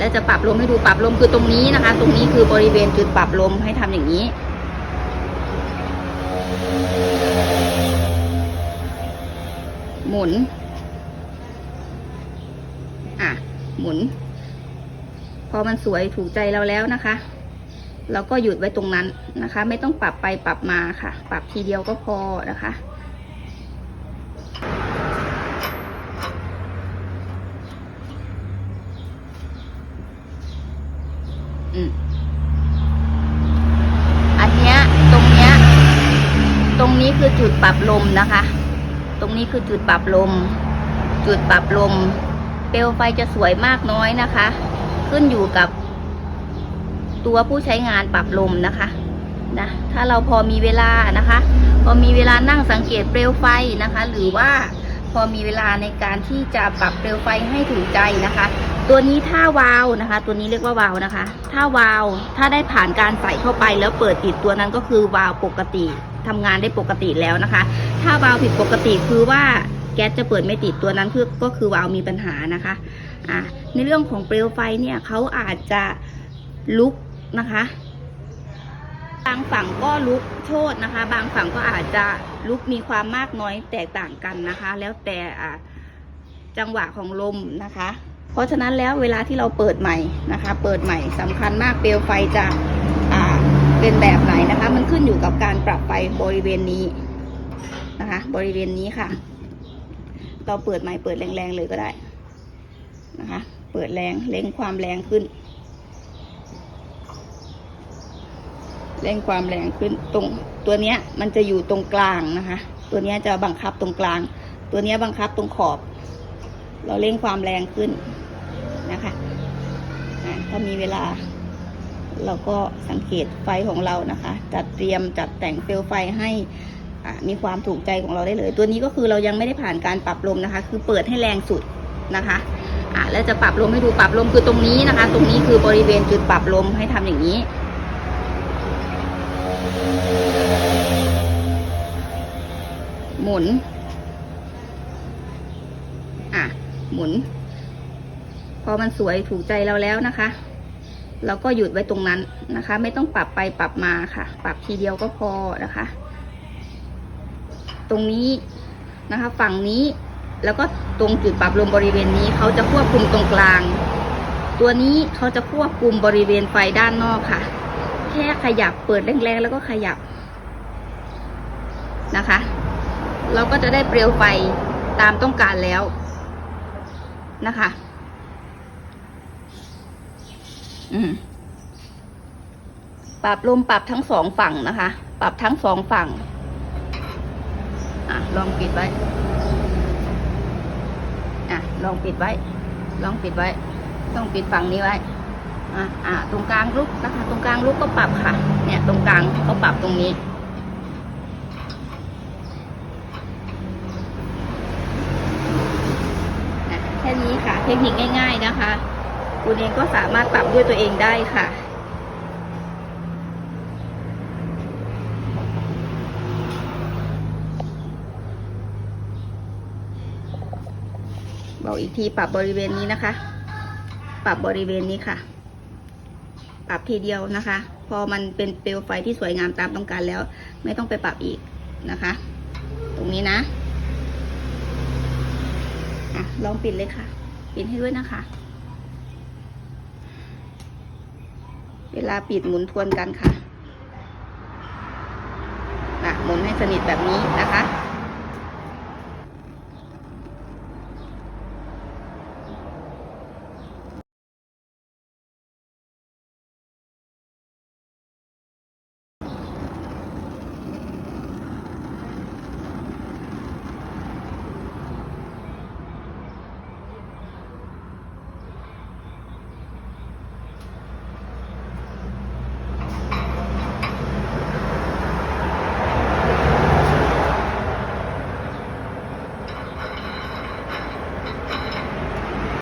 แล้วจะปรับลมให้ดูปรับลมคือตรงนี้นะคะ ตรงนี้คือบริเวณจุดปรับลมให้ทำอย่างนี้ หมุน อะ หมุน พอมันสวยถูกใจเราแล้วนะคะเราก็หยุดไว้ตรงนั้นนะคะ ไม่ต้องปรับไปปรับมาค่ะ ปรับทีเดียวก็พอนะคะ อืมอันเนี้ย ตรงเนี้ย ตรงนี้คือจุดปรับลมนะคะ ตรงนี้คือจุดปรับลม จุดปรับลม เปลวไฟจะสวยมากน้อยนะคะ ขึ้นอยู่กับ ตัวผู้ใช้งานปรับลมนะคะนะถ้าเราพอมีเวลานะคะ พอมีเวลานั่งสังเกตเปลวไฟนะคะ หรือว่าพอมีเวลาในการที่จะปรับเปลวไฟให้ถูกใจนะคะ ตัวนี้ถ้าวาล์วนะคะ ตัวนี้เรียกว่าวาวนะคะ ถ้าวาล์วถ้าได้ผ่านการใส่เข้าไปแล้วเปิดติดตัวนั้นก็คือวาล์วปกติทำงานได้ปกติแล้วนะคะ ถ้าวาล์วผิดปกติคือว่าแก๊สจะเปิดไม่ติดตัวนั้นคือก็คือวาล์วมีปัญหานะคะอะในเรื่องของเปลวไฟเนี่ยเขาอาจจะลุกนะคะบางฝั่งก็ลุกโชดนะคะ บางฝั่งก็อาจจะลุกมีความมากน้อยแตกต่างกันนะคะ แล้วแต่อ่าจังหวะของลมนะคะ เพราะฉะนั้นแล้วเวลาที่เราเปิดใหม่นะคะ เปิดใหม่สำคัญมากเปลวไฟจะเป็นแบบไหนนะคะ มันขึ้นอยู่กับการปรับไฟบริเวณนี้นะคะ บริเวณนี้ค่ะ เราเปิดใหม่เปิดแรงๆเลยก็ได้นะคะ เปิดแรงเร่งความแรงขึ้นเร่งความแรงขึ้นตรงตัวเนี้ยมันจะอยู่ตรงกลางนะคะ ตัวเนี้ยจะบังคับตรงกลาง ตัวเนี้ยบังคับตรงขอบ เราเร่งความแรงขึ้น ถ้ามีเวลา เราก็สังเกตไฟของเรานะคะ จัดเตรียมจัดแต่งเปลวไฟให้มีความถูกใจของเราได้เลย ตัวนี้ก็คือเรายังไม่ได้ผ่านการปรับลมนะคะ คือเปิดให้แรงสุดนะคะอะแล้วจะปรับลมให้ดูปรับลมคือตรงนี้นะคะ ตรงนี้คือบริเวณจุดปรับลมให้ทำอย่างนี้หมุน อะ หมุน พอมันสวยถูกใจเราแล้วนะคะ เราก็หยุดไว้ตรงนั้นนะคะ ไม่ต้องปรับไปปรับมาค่ะ ปรับทีเดียวก็พอนะคะ ตรงนี้นะคะ ฝั่งนี้แล้วก็ตรงจุดปรับลมบริเวณนี้เขาจะควบคุมตรงกลาง ตัวนี้เขาจะควบคุมบริเวณไฟด้านนอกค่ะ แค่ขยับเปิดแรงๆแล้วก็ขยับนะคะ เราก็จะได้เปลวไฟตามต้องการแล้วนะคะ อืม ปรับลมปรับทั้งสองฝั่งนะคะ ปรับทั้งสองฝั่ง อะ ลองปิดไว้ อะ ลองปิดไว้ ลองปิดไว้ ต้องปิดฝั่งนี้ไว้ อะ อะ ตรงกลางลุกนะคะ ตรงกลางลุกก็ปรับค่ะ เนี่ย ตรงกลางก็ปรับตรงนี้แค่นี้ค่ะ เทคนิคง่าย ๆนะคะ คุณเองก็สามารถปรับด้วยตัวเองได้ค่ะ บอกอีกทีปรับบริเวณนี้นะคะ ปรับบริเวณนี้ค่ะ ปรับทีเดียวนะคะ พอมันเป็นเปลวไฟที่สวยงามตามต้องการแล้ว ไม่ต้องไปปรับอีกนะคะ ตรงนี้นะอะลองปิดเลยค่ะ ปิดให้ด้วยนะคะ เวลาปิดหมุนทวนกันค่ะน่ะหมุนให้สนิทแบบนี้นะคะ